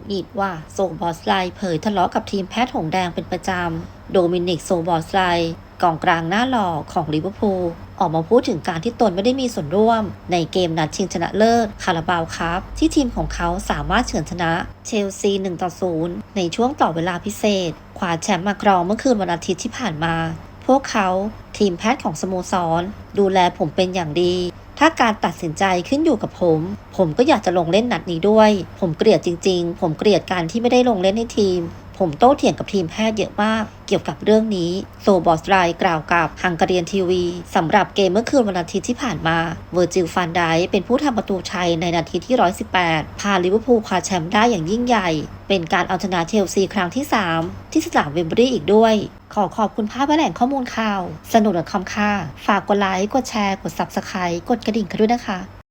ดหงิดว่าโซบอสไลเผยทะเลาะกับทีมแพทย์หงแดงเป็นประจำ โดมินิกโซบอสไลกองกลางหน้าหล่อของลิเวอร์พูลออกมาพูดถึงการที่ตนไม่ได้มีส่วนร่วม ในเกมนัดชิงชนะเลิศคาราบาวครับ ที่ทีมของเขาสามารถเฉือนชนะเชลซี1ต่อ0ในช่วงต่อเวลาพิเศษคว้าแชมป์มาครองเมื่อคืนวันอาทิตย์ที่ผ่านมา พวกเขาทีมแพทย์ของสโมสร ดูแลผมเป็นอย่างดี ถ้าการตัดสินใจขึ้นอยู่กับผม ผมก็อยากจะลงเล่นนัดนี้ด้วย ผมเกลียดจริง ๆ ผมเกลียดการที่ไม่ได้ลงเล่นให้ทีม ผมโต้เถียงกับทีมแพทย์เยอะมาก เกี่ยวกับเรื่องนี้ โซบอสไรกล่าวกับฮังการีนทีวีสำหรับเกมเมื่อคืนวันอาทิตย์ที่ผ่านมา เวอร์จิลฟันไดเป็นผู้ทำประตูชัยในนาทีที่ 118 พาลิเวอร์พูลคว้าแชมป์ได้อย่างยิ่งใหญ่ เป็นการเอาชนะเชลซีครั้งที่ 3 ที่สนามเวมบรีอีกด้วย ขอขอบคุณภาพและแหล่งข้อมูลข่าว สนุกกับคำค่ะฝากกดไลค์ กดแชร์ กด Subscribe กดกระดิ่งกันด้วยนะคะ